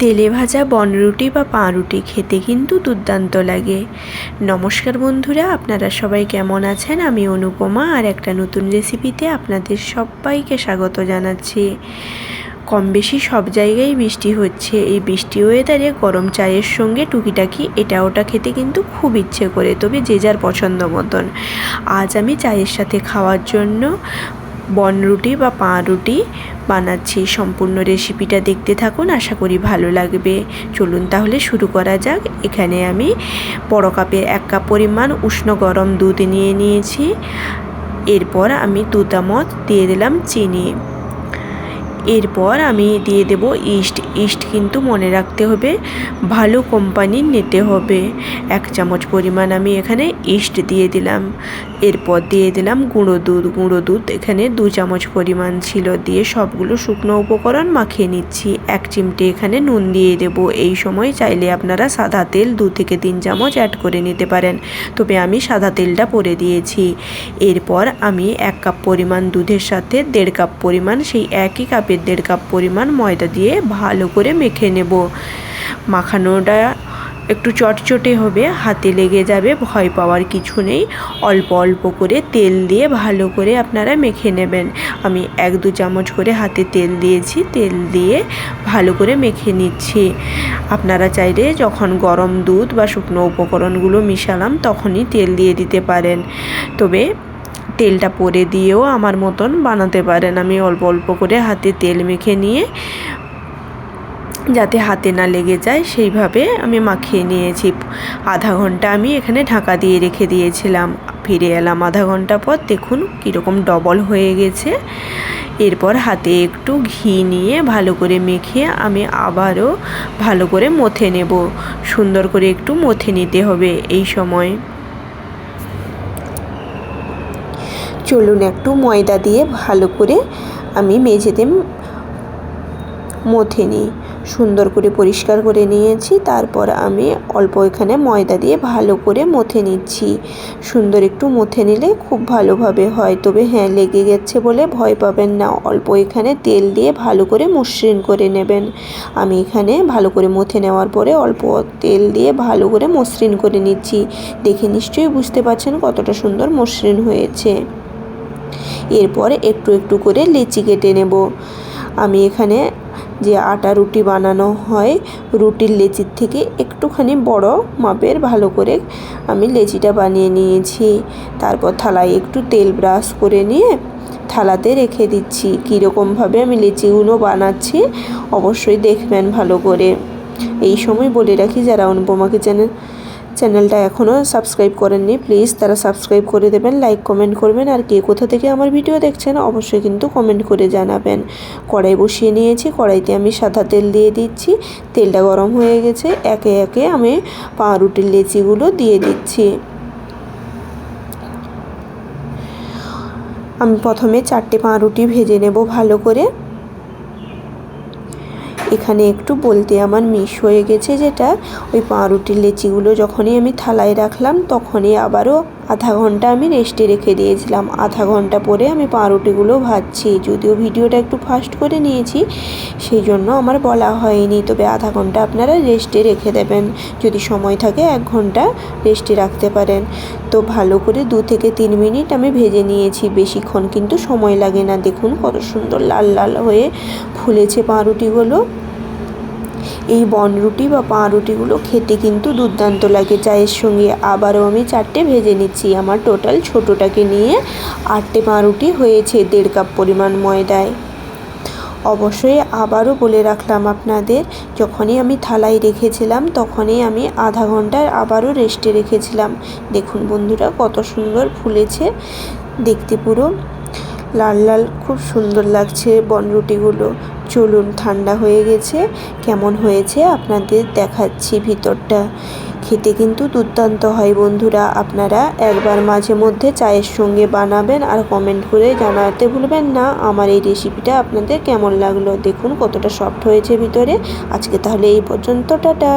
তেলে ভাজা বনরুটি বা পাউরুটি খেতে কিন্তু দুর্দান্ত লাগে। নমস্কার বন্ধুরা, আপনারা সবাই কেমন আছেন? আমি অনুপমা আর একটা নতুন রেসিপিতে আপনাদের সবাইকে স্বাগত জানাচ্ছি। কম বেশি সব জায়গায় বৃষ্টি হচ্ছে। এই বৃষ্টি ওয়েদারে গরম চায়ের সঙ্গে টুকিটাকি এটা ওটা খেতে কিন্তু খুব ইচ্ছে করে, তবে যে যার পছন্দ মতন। আজ আমি চায়ের সাথে খাওয়ার জন্য বনরুটি বা পা রুটি বানাচ্ছি। সম্পূর্ণ রেসিপিটা দেখতে থাকুন, আশা করি ভালো লাগবে। চলুন তাহলে শুরু করা যাক। এখানে আমি বড় কাপের এক কাপ পরিমাণ উষ্ণ গরম দুধ নিয়ে নিয়েছি। এরপর আমি দু চামচ দিয়ে দিলাম চিনি। এরপর আমি দিয়ে দেব ইস্ট। ইস্ট কিন্তু মনে রাখতে হবে, ভালো কোম্পানির নিতে হবে। এক চামচ পরিমাণ আমি এখানে ইস্ট দিয়ে দিলাম। এরপর দিয়ে দিলাম গুঁড়ো দুধ। গুঁড়ো দুধ এখানে দু চামচ পরিমাণ ছিল দিয়ে সবগুলো শুকনো উপকরণ মাখিয়ে নিচ্ছি। এক চিমটে এখানে নুন দিয়ে দেব। এই সময় চাইলে আপনারা সাদা তেল দু থেকে তিন চামচ অ্যাড করে নিতে পারেন। তবে আমি সাদা তেলটা পরে দিয়েছি। এরপর আমি এক কাপ পরিমাণ দুধের সাথে দেড় কাপ পরিমাণ সেই একই কাপের দেড় কাপ পরিমাণ ময়দা দিয়ে ভালো করে মেখে নেব। মাখানোটা একটু চটচটে হবে, হাতে লেগে যাবে, ভয় পাওয়ার কিছু নেই। অল্প অল্প করে তেল দিয়ে ভালো করে আপনারা মেখে নেবেন। আমি এক দু চামচ করে হাতে তেল দিয়েছি, তেল দিয়ে ভালো করে মেখে নিচ্ছি। আপনারা চাইলে যখন গরম দুধ বা শুকনো উপকরণগুলো মিশালাম, তখনই তেল দিয়ে দিতে পারেন। তবে তেলটা পরে দিয়েও আমার মতন বানাতে পারেন। আমি অল্প অল্প করে হাতে তেল মেখে নিয়ে, যাতে হাতে না লেগে যায়, সেইভাবে আমি মাখিয়ে নিয়েছি। আধা ঘণ্টা আমি এখানে ঢাকা দিয়ে রেখে দিয়েছিলাম। ফিরে এলাম আধা ঘণ্টা পর, দেখুন কীরকম ডবল হয়ে গেছে। এরপর হাতে একটু ঘি নিয়ে ভালো করে মেখে আমি আবারও ভালো করে মথে নেব। সুন্দর করে একটু মথে নিতে হবে এই সময়। চলুন একটু ময়দা দিয়ে ভালো করে আমি মেঝেতে মথে নিই। সুন্দর করে পরিষ্কার করে নিয়েছি। তারপর আমি অল্প এখানে ময়দা দিয়ে ভালো করে মথে নিচ্ছি। সুন্দর একটু মথে নিলে খুব ভালোভাবে হয়। তবে হ্যাঁ লেগে গেছে বলে ভয় পাবেন না। অল্প এখানে তেল দিয়ে ভালো করে মসৃণ করে নেবেন। আমি এখানে ভালো করে মথে নেওয়ার পরে অল্প তেল দিয়ে ভালো করে মসৃণ করে নিচ্ছি। দেখে নিশ্চয়ই বুঝতে পারছেন কতটা সুন্দর মসৃণ হয়েছে। এরপর একটু একটু করে লিচি কেটে নেব। আমি এখানে যে আটা রুটি বানানো হয়, রুটির লেচির থেকে একটুখানি বড় মাপের ভালো করে আমি লেচিটা বানিয়ে নিয়েছি। তারপর থালায় একটু তেল ব্রাশ করে নিয়ে থালাতে রেখে দিচ্ছি। কীরকমভাবে আমি লেচিগুলো বানাচ্ছি অবশ্যই দেখবেন ভালো করে। এই সময় বলে রাখি, যারা অনুপমা কিচেনের চ্যানেলটা এখনও সাবস্ক্রাইব করেননি, প্লিজ তারা সাবস্ক্রাইব করে দেবেন, লাইক, কমেন্ট করবেন, আর কে কোথা থেকে আমার ভিডিও দেখছেন অবশ্যই কিন্তু কমেন্ট করে জানাবেন। কড়াই বসিয়ে নিয়েছি, কড়াইতে আমি সাদা তেল দিয়ে দিচ্ছি, তেলটা গরম হয়ে গেছে, একে একে আমি পাউরুটির লেচিগুলো দিয়ে দিচ্ছি। আমি প্রথমে চারটে পাউরুটি ভেজে নেব ভালো করে। এখানে একটু বলতে আমার মিস হয়ে গেছে যেটা, ওই পাউরুটির লেচিগুলো যখনই আমি থালায় রাখলাম তখনই আবারও আধা ঘণ্টা আমি রেস্টে রেখে দিয়েছিলাম। আধা ঘণ্টা পরে আমি পাউরুটিগুলো ভাজছি। যদিও ভিডিওটা একটু ফাস্ট করে নিয়েছি, সেই জন্য আমার বলা হয়নি। তবে আধা ঘণ্টা আপনারা রেস্টে রেখে দেবেন। যদি সময় থাকে, এক ঘণ্টা রেস্টে রাখতে পারেন। তো ভালো করে দু থেকে তিন মিনিট আমি ভেজে নিয়েছি। বেশিক্ষণ কিন্তু সময় লাগে না। দেখুন কত সুন্দর লাল লাল হয়ে ফুলেছে পাউরুটিগুলো। এই বনরুটি বা পাউরুটিগুলো খেতে কিন্তু দুর্দান্ত লাগে। চায়ের সঙ্গে আবারও আমি চারটে ভেজে নিচ্ছি। আমার টোটাল ছোটোটাকে নিয়ে আটটে পাউরুটি হয়েছে দেড় কাপ পরিমাণ ময়দায়। অবশ্যই আবারও বলে রাখলাম আপনাদের, যখনই আমি থালায় রেখেছিলাম তখনই আমি আধা ঘন্টায় আবারও রেস্টে রেখেছিলাম। দেখুন বন্ধুরা কত সুন্দর ফুলেছে, দেখতে পুরো। লাল লাল খুব সুন্দর লাগছে বনরুটিগুলো চলুন, ঠান্ডা হয়ে গেছে। কেমন হয়েছে? আপনাদের দেখাচ্ছি ভিতরটা। খেতে কিন্তু দুর্দান্ত হয় বন্ধুরা। আপনারা একবার মাঝে মধ্যে চায়ের সঙ্গে বানাবেন আর কমেন্ট করে জানাতে ভুলবেন না। আমার এই রেসিপিটা আপনাদের কেমন লাগল? দেখুন কতটা সফট হয়েছে ভিতরে। আজকে তাহলে এই পর্যন্ত, টাটা!